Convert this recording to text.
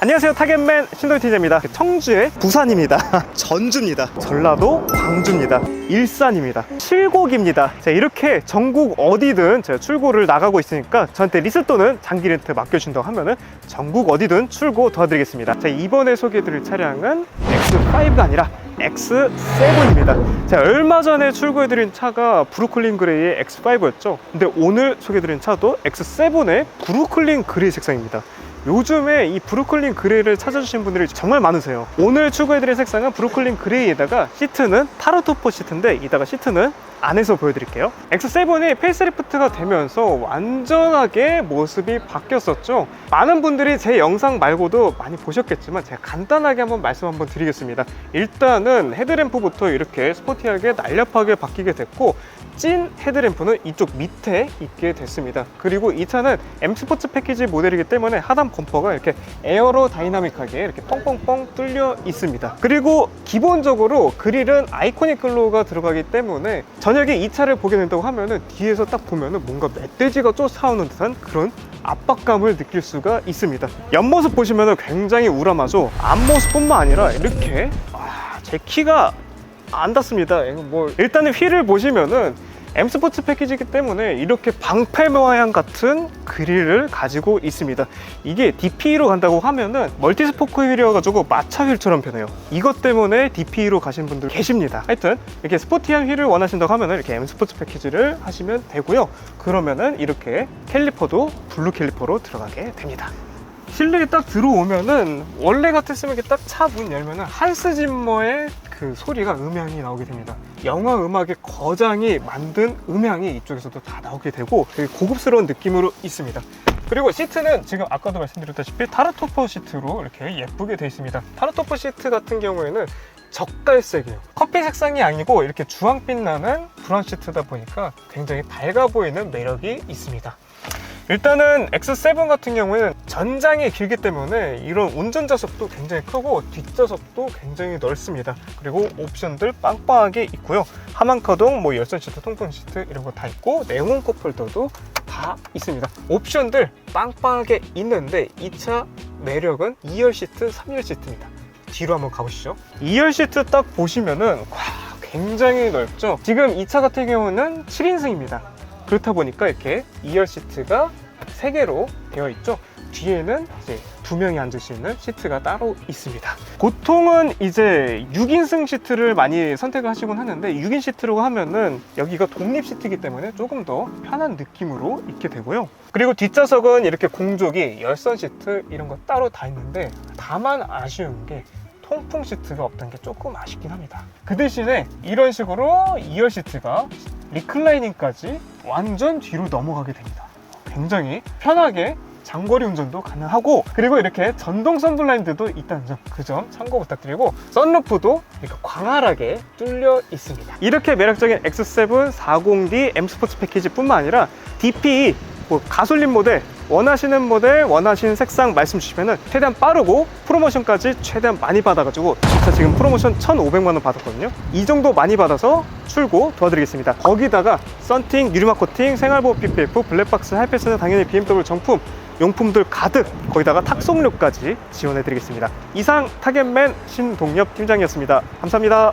안녕하세요 타겟맨 신동티제입니다. 청주의 부산입니다. 전주입니다. 전라도 광주입니다. 일산입니다. 칠곡입니다. 자, 이렇게 전국 어디든 제가 출고를 나가고 있으니까 저한테 리스 또는 장기 렌트 맡겨준다고 하면은 전국 어디든 출고 도와드리겠습니다. 자, 이번에 소개해드릴 차량은 X5가 아니라 X7입니다. 자, 얼마 전에 출고해드린 차가 브루클린 그레이의 X5였죠? 근데 오늘 소개해드린 차도 X7의 브루클린 그레이 색상입니다 요즘에 이 브루클린 그레이를 찾아주신 분들이 정말 많으세요. 오늘 추구해드릴 색상은 브루클린 그레이에다가 시트는 타르토포 시트인데 이따가 시트는 안에서 보여드릴게요. X7이 페이스리프트가 되면서 완전하게 모습이 바뀌었었죠. 많은 분들이 제 영상 말고도 많이 보셨겠지만 제가 간단하게 한번 말씀 한번 드리겠습니다. 일단은 헤드램프부터 이렇게 스포티하게 날렵하게 바뀌게 됐고 찐 헤드램프는 이쪽 밑에 있게 됐습니다. 그리고 이 차는 M 스포츠 패키지 모델이기 때문에 하단 범퍼가 이렇게 에어로 다이나믹하게 이렇게 뻥뻥뻥 뚫려 있습니다. 그리고 기본적으로 그릴은 아이코닉 글로우가 들어가기 때문에 저녁에 이 차를 보게 된다고 하면은 뒤에서 딱 보면은 뭔가 멧돼지가 쫓아오는 듯한 그런 압박감을 느낄 수가 있습니다 옆모습 보시면은 굉장히 우람하죠 앞모습뿐만 아니라 이렇게 아, 제 키가 안 닿습니다. 뭐 일단은 휠을 보시면은 M 스포츠 패키지이기 때문에 이렇게 방패 모양 같은 그릴을 가지고 있습니다. 이게 DP로 간다고 하면은 멀티스포크 휠이어가지고 마차 휠처럼 변해요. 이것 때문에 DP로 가신 분들 계십니다. 하여튼 이렇게 스포티한 휠을 원하신다고 하면은 이렇게 M 스포츠 패키지를 하시면 되고요. 그러면은 이렇게 캘리퍼도 블루 캘리퍼로 들어가게 됩니다. 실내에 딱 들어오면은 원래 같았으면 이렇게 딱 차 문 열면은 한스 짐머의 그 소리가 음향이 나오게 됩니다. 영화 음악의 거장이 만든 음향이 이쪽에서도 다 나오게 되고 되게 고급스러운 느낌으로 있습니다. 그리고 시트는 지금 아까도 말씀드렸다시피 타르토퍼 시트로 이렇게 예쁘게 되어 있습니다. 타르토퍼 시트 같은 경우에는 적갈색이에요. 커피 색상이 아니고 이렇게 주황빛 나는 브라운 시트다 보니까 굉장히 밝아 보이는 매력이 있습니다. 일단은 X7 같은 경우에는 전장이 길기 때문에 이런 운전좌석도 굉장히 크고 뒷좌석도 굉장히 넓습니다. 그리고 옵션들 빵빵하게 있고요. 하만커동, 뭐 열선 시트, 통풍 시트 이런 거 다 있고 네온 컵홀더도 다 있습니다. 옵션들 빵빵하게 있는데 이 차 매력은 2열 시트, 3열 시트입니다. 뒤로 한번 가보시죠. 2열 시트 딱 보시면은 와, 굉장히 넓죠. 지금 이 차 같은 경우는 7인승입니다. 그렇다 보니까 이렇게 2열 시트가 3개로 되어 있죠. 뒤에는 이제 두 명이 앉을 수 있는 시트가 따로 있습니다. 보통은 이제 6인승 시트를 많이 선택을 하시곤 하는데 6인 시트라고 하면은 여기가 독립 시트이기 때문에 조금 더 편한 느낌으로 있게 되고요. 그리고 뒷좌석은 이렇게 공조기, 열선 시트 이런 거 따로 다 있는데 다만 아쉬운 게 통풍 시트가 없다는 게 조금 아쉽긴 합니다. 그 대신에 이런 식으로 2열 시트가 리클라이닝까지 완전 뒤로 넘어가게 됩니다. 굉장히 편하게 장거리 운전도 가능하고 그리고 이렇게 전동 선블라인드도 있다는 점 그 점 참고 부탁드리고 썬루프도 이렇게 광활하게 뚫려 있습니다 이렇게 매력적인 X7 40D M 스포츠 패키지 뿐만 아니라 DP 뭐 가솔린 모델 원하시는 모델 원하시는 색상 말씀 주시면은 최대한 빠르고 프로모션까지 최대한 많이 받아가지고 진짜 지금 프로모션 1,500만 원 받았거든요. 이 정도 많이 받아서 출고 도와드리겠습니다. 거기다가 썬팅, 유리막 코팅, 생활보호 PPF, 블랙박스, 하이패스는 당연히 BMW 정품 용품들 가득 거기다가 탁송료까지 지원해 드리겠습니다. 이상 타겟맨 신동엽 팀장이었습니다. 감사합니다